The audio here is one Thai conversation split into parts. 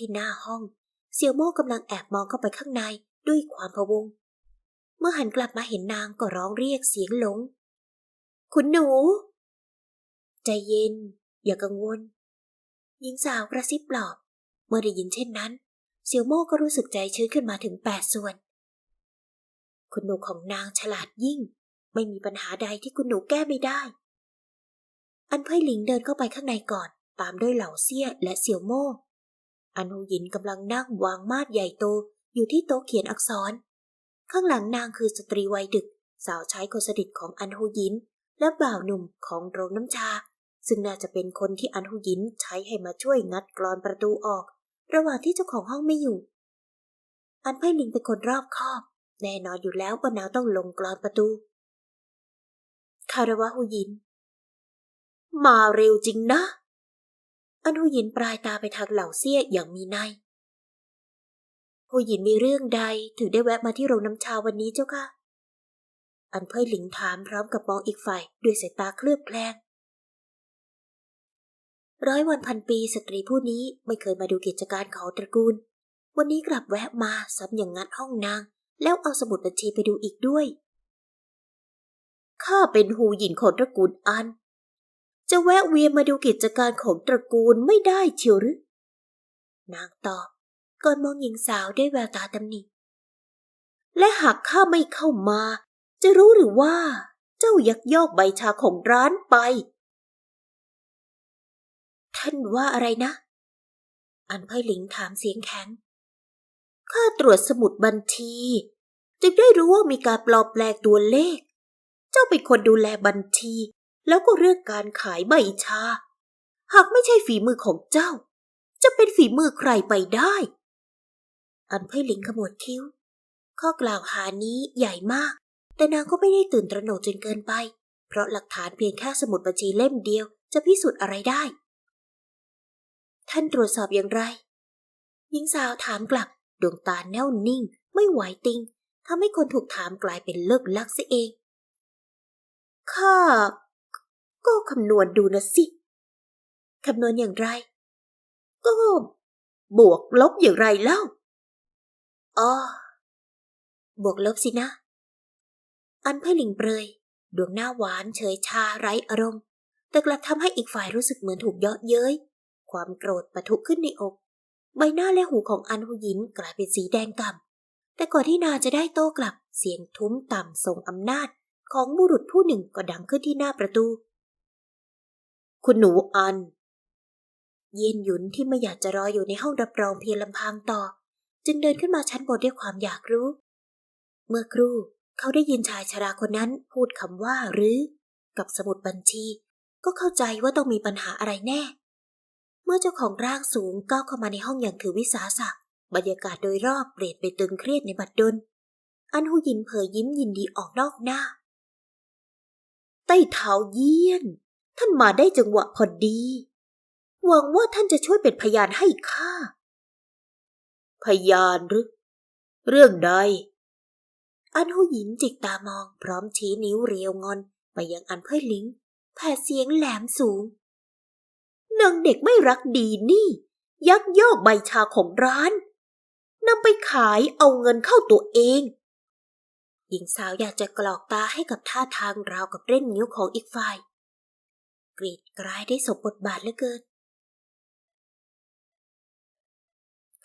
ที่หน้าห้องเซียวโม่กำลังแอบมองเข้าไปข้างในด้วยความพะวง เมื่อหันกลับมาเห็นนางก็ร้องเรียกเสียงหลง คุณหนู ใจเย็น อย่ากังวล หญิงสาวกระซิบปลอบ เมื่อได้ยินเช่นนั้นเซียวโม่ก็รู้สึกใจชื้นขึ้นมาถึงแปดส่วน คุณหนูของนางฉลาดยิ่ง ไม่มีปัญหาใดที่คุณหนูแก้ไม่ได้ อันเพ่ยหลิงเดินเข้าไปข้างในก่อน ตามด้วยเหล่าเซี่ยและเสี่ยวโม่ อันหูหยินกำลังนั่งวางมาดใหญ่โตอยู่ที่โต๊ะเขียนอักษร ข้างหลังนางคือสตรีวัยดึก สาวใช้คนสนิทของอันหูยิน และบ่าวหนุ่มของโรงน้ำชา ซึ่งน่าจะเป็นคนที่อันหูยินใช้ให้มาช่วยงัดกรอนประตูออก ระหว่างที่เจ้าของห้องไม่อยู่ อันเพ่ยหลิงเป็นคนรอบคอบ แน่นอนอยู่แล้วว่านางต้องลงกรอนประตู คารวะหูยิน มาเร็วจริงนะ อันหูยินปลายตาไปทางเหล่าเสี้ยอย่างมีในยหูหยินมีเรื่องใดถึงได้แวะมาที่โรงน้ำชาวันนี้เจ้าค่ะ อันเพ่ยหลิงถามพร้อมกับมองอีกฝ่ายด้วยสายตาเคลือบแคลง ร้อยวันพันปีสตรีผู้นี้ไม่เคยมาดูกิจการของตระกูล วันนี้กลับแวะมาซ้ำอย่างงัดห้องนาง แล้วเอาสมุดบัญชีไปดูอีกด้วย ข้าเป็นหูหยินของตระกูลอัน จะแวะเวียนมาดูกิจการของตระกูลไม่ได้เชียวหรือ นางตอบก่อนมองหญิงสาวด้วยแววตาตำหนิ และหากข้าไม่เข้ามา จะรู้หรือว่า เจ้ายักยอกใบชาของร้านไป ท่านว่าอะไรนะ อันไพ่หลิงถามเสียงแข็ง ข้าตรวจสมุดบัญชี จึงได้รู้ว่ามีการปลอมแปลงตัวเลข เจ้าเป็นคนดูแลบัญชี แล้วก็เรื่องการขายใบชา หากไม่ใช่ฝีมือของเจ้า จะเป็นฝีมือใครไปได้ อันไพ่หลิงขมวดคิ้ว ข้อกล่าวหานี้ใหญ่มาก แต่นางก็ไม่ได้ตื่นตระหนกจนเกินไป เพราะหลักฐานเพียงแค่สมุดบัญชีเล่มเดียวจะพิสูจน์อะไรได้ ท่านตรวจสอบอย่างไรหญิงสาวถามกลับดวงตาแน่วนิ่ง ไม่ไหวติงทำให้คนถูกถามกลายเป็นเลิกลักเสียเอง ข้า ก็คำนวณดูนะสิ คำนวณอย่างไร ก็บวกลบอย่างไรเล่า อ๋อ บวกลบสินะ อันไพ่หลิงเปรย ดวงหน้าหวานเฉยชาไร้อารมณ์ แต่กลับทำให้อีกฝ่ายรู้สึกเหมือนถูกเยาะเย้ย ความโกรธปะทุขึ้นในอก ใบหน้าและหูของอันหูยินกลายเป็นสีแดงก่ำแต่ก่อนที่นาจะได้โต้กลับ เสียงทุ้มต่ำส่งอำนาจของบุรุษผู้หนึ่งก็ดังขึ้นที่หน้าประตู คุณหนูอัน เย็นหยุนที่ไม่อยากจะรออยู่ในห้องรับรองเพียงลำพังต่อ จึงเดินขึ้นมาชั้นบนด้วยความอยากรู้ เมื่อครู่เขาได้ยินชายชราคนนั้นพูดคำว่าหรือ กับสมุดบัญชี ก็เข้าใจว่าต้องมีปัญหาอะไรแน่ เมื่อเจ้าของร่างสูงก้าวเข้ามาในห้องอย่างถือวิสาสะบรรยากาศโดยรอบเปลี่ยนไปตึงเครียดในบัดดล อันหูยินเผยยิ้มยินดีออกนอกหน้า ใต้เท้าเยี่ยน ท่านมาได้จังหวะพอดี หวังว่าท่านจะช่วยเป็นพยานให้ข้า พยานหรือ เรื่องใด อันหูหยินจิกตามองพร้อมชี้นิ้วเรียวงอนไปยังอันเพ่ยลิงแผ่เสียงแหลมสูง นางเด็กไม่รักดีนี่ ยักยอกใบชาของร้านนำไปขายเอาเงินเข้าตัวเอง หญิงสาวอยากจะกรอกตาให้กับท่าทางราวกับเล่นนิ้วของอีกฝ่าย กรีดกรายได้สมบทบาทเหลือเกิน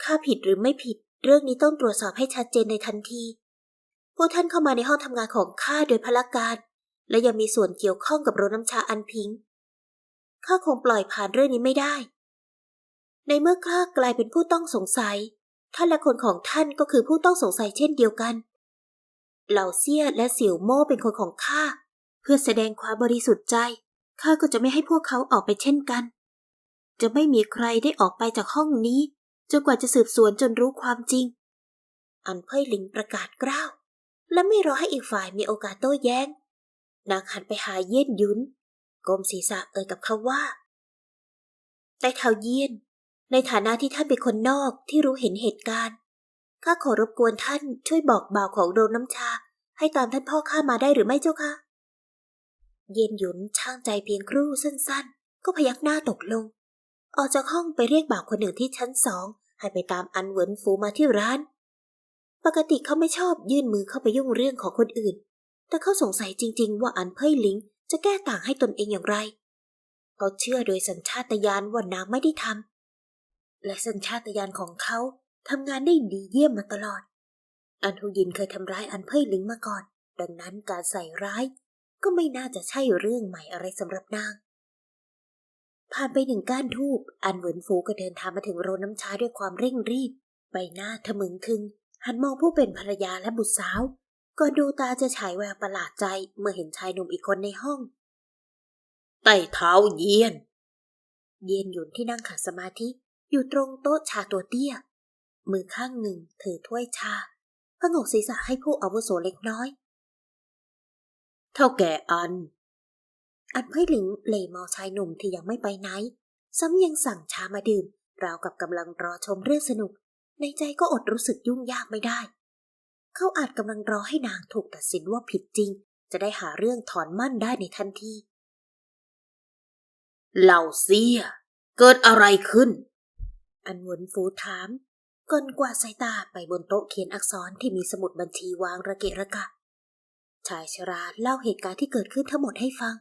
ข้าผิดหรือไม่ผิด เรื่องนี้ต้องตรวจสอบให้ชัดเจนในทันที พวกท่านเข้ามาในห้องทำงานของข้าโดยพละการ และยังมีส่วนเกี่ยวข้องกับโรงน้ำชาอันพิง ข้าคงปล่อยผ่านเรื่องนี้ไม่ได้ ในเมื่อข้ากลายเป็นผู้ต้องสงสัย ท่านและคนของท่านก็คือผู้ต้องสงสัยเช่นเดียวกัน เหล่าเซี่ยและเสี่ยวโม่เป็นคนของข้าเพื่อแสดงความบริสุทธิ์ใจ ข้าก็จะไม่ให้พวกเขาออกไปเช่นกัน จะไม่มีใครได้ออกไปจากห้องนี้จนกว่าจะสืบสวนจนรู้ความจริง อันเพ่ยหลิงประกาศกล้าว และไม่รอให้อีกฝ่ายมีโอกาสโต้แย้ง นางหันไปหาเยี่ยนยุนกลมศีรษะเอ่ยกับเขาว่าแต่เท้าเยี่ยน ในฐานะที่ท่านเป็นคนนอกที่รู้เห็นเหตุการณ์ข้าขอรบกวนท่านช่วยบอกบ่าวของโรงน้ำชา ให้ตามท่านพ่อข้ามาได้หรือไม่เจ้าคะ เย็นหยุนช่างใจเพียงครู่สั้นๆ ก็พยักหน้าตกลง ออกจากห้องไปเรียกบ่าวคนหนึ่งที่ชั้นสองให้ไปตามอันเหวินฟูมาที่ร้าน ปกติเขาไม่ชอบยื่นมือเข้าไปยุ่งเรื่องของคนอื่น แต่เขาสงสัยจริง ๆ ว่าอันเพ่ยหลิงจะแก้ต่างให้ตนเองอย่างไร เขาเชื่อโดยสัญชาตญาณว่านางไม่ได้ทำและสัญชาตญาณของเขาทำงานได้ดีเยี่ยมมาตลอด อันฮูยินเคยทำร้ายอันเพ่ยหลิงมาก่อน ดังนั้นการใส่ร้าย ก็ไม่น่าจะใช่เรื่องใหม่อะไรสำหรับนาง ผ่านไปหนึ่งก้านทูบอันเหวินฟูก็เดินทางมาถึงโรงน้ำชาด้วยความเร่งรีบ ใบหน้าทะมึงทึง หันมองผู้เป็นภรรยาและบุตรสาวก่อนดูตาจะฉายแววประหลาดใจเมื่อเห็นชายหนุ่มอีกคนในห้องไต่เท้าเยียน เย็นหยุนที่นั่งขัดสมาธิอยู่ตรงโต๊ะชาตัวเตี้ย มือข้างหนึ่งถือถ้วยชาพงกศีรษะให้ผู้อาวุโสเล็กน้อย เท่าแก่อัน อันเพ่หลิงเหล่มองชายหนุ่มที่ยังไม่ไปไหน ซ้ำยังสั่งชามาดื่ม ราวกับกำลังรอชมเรื่องสนุก ในใจก็อดรู้สึกยุ่งยากไม่ได้ เขาอาจกำลังรอให้นางถูกตัดสินว่าผิดจริง จะได้หาเรื่องถอนมั่นได้ในทันทีเหล่าเสีย เกิดอะไรขึ้น อันหวนฟูถามก่อนกว่าสายตาไปบนโต๊ะเขียนอักษรที่มีสมุดบัญชีวางระเกะระกะ ชายชราเล่าเหตุการณ์ที่เกิดขึ้นทั้งหมดให้ฟัง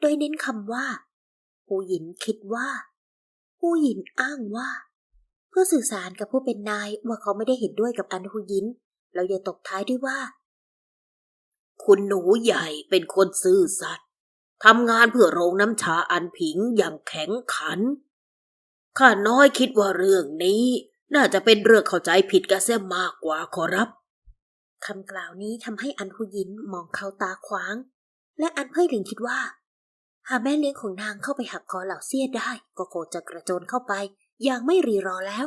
โดยเน้นคำว่าหูหยินคิดว่าหูหยินอ้างว่า เพื่อสื่อสารกับผู้เป็นนายว่าเขาไม่ได้เห็นด้วยกับอันหูหยินแล้วยังตกท้ายด้วยว่า คุณหนูใหญ่เป็นคนซื่อสัตย์ทำงานเพื่อโรงน้ำชาอันผิงอย่างแข็งขัน ข้าน้อยคิดว่าเรื่องนี้ น่าจะเป็นเรื่องเข้าใจผิดกันเสียมากกว่าขอรับ คำกล่าวนี้ทำให้อันหูยินมองเขาตาขวาง และอันเพ่ยหลิงคิดว่า หากแม่เลี้ยงของนางเข้าไปหักคอเหล่าเสียได้ ก็คงจะกระโจนเข้าไป อย่างไม่รีรอแล้ว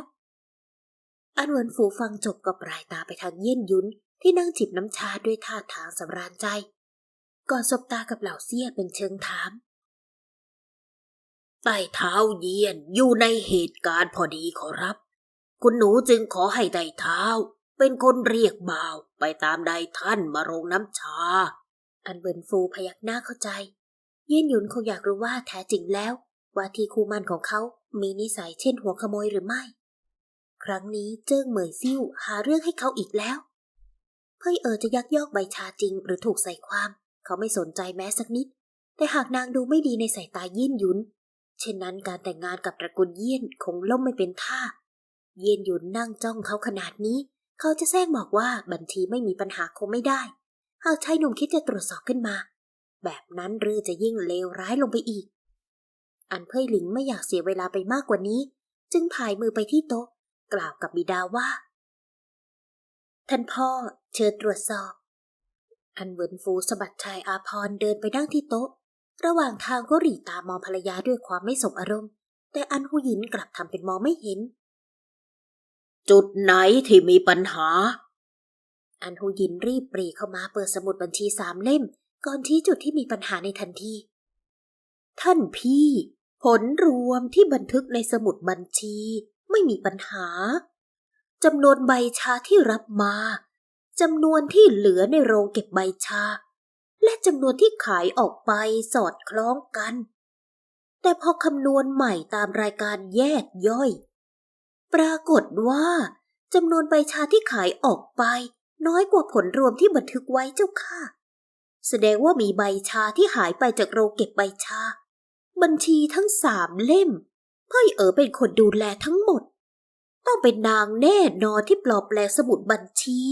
อันเหวินฝูฟังจบกับปลายตาไปทางเยี่ยนยุนที่นั่งจิบน้ำชาด้วยท่าทางสำราญใจ ก่อนสบตากับเหล่าเสียเป็นเชิงถามไต่เท้าเยียนอยู่ในเหตุการณ์พอดีขอรับ คุณหนูจึงขอให้ไต่เท้า เป็นคนเรียกบ่าวไปตามใดท่านมาโรงน้ำชา อันเวินฟูพยักหน้าเข้าใจ เยี่ยนหยุนคงอยากรู้ว่าแท้จริงแล้ว ว่าที่คู่มันของเขามีนิสัยเช่นหัวขโมยหรือไม่ ครั้งนี้เจิ้งเหมยซิ่วหาเรื่องให้เขาอีกแล้วเพ่ยเออจะยักยอกใบชาจริงหรือถูกใส่ความ เขาไม่สนใจแม้สักนิด แต่หากนางดูไม่ดีในสายตาเยี่ยนหยุน เช่นนั้นการแต่งงานกับตระกูลเยี่ยนคงล่มไม่เป็นท่า เยี่ยนหยุนนั่งจ้องเขาขนาดนี้ เขาจะแซงบอกว่าบัญชีไม่มีปัญหาคงไม่ได้ หากชายหนุ่มคิดจะตรวจสอบขึ้นมา แบบนั้นเรือจะยิ่งเลวร้ายลงไปอีก อันเพ่ยหลิงไม่อยากเสียเวลาไปมากกว่านี้ จึงผายมือไปที่โต๊ะ กล่าวกับบิดาว่า ท่านพ่อเชิญตรวจสอบ อันเหวินฟูสะบัดชายอาพรเดินไปนั่งที่โต๊ะ ระหว่างทางก็หรีตามองภรรยาด้วยความไม่สบอารมณ์ แต่อันหูหยินกลับทำเป็นมองไม่เห็น จุดไหนที่มีปัญหา อันหูยินรีบปรีเข้ามาเปิดสมุดบัญชีสามเล่ม ก่อนชี้จุดที่มีปัญหาในทันที ท่านพี่ ผลรวมที่บันทึกในสมุดบัญชีไม่มีปัญหาจำนวนใบชาที่รับมาจำนวนที่เหลือในโรงเก็บใบชา และจำนวนที่ขายออกไปสอดคล้องกัน แต่พอคำนวณใหม่ตามรายการแยกย่อย ปรากฏว่าจำนวนใบชาที่ขายออกไป น้อยกว่าผลรวมที่บันทึกไว้เจ้าค่ะ แสดงว่ามีใบชาที่หายไปจากโรงเก็บใบชา บัญชีทั้งสามเล่มเพ่ยเอ๋อเป็นคนดูแลทั้งหมด ต้องเป็นนางแน่นอนที่ปลอบแปลงสมุดบัญชี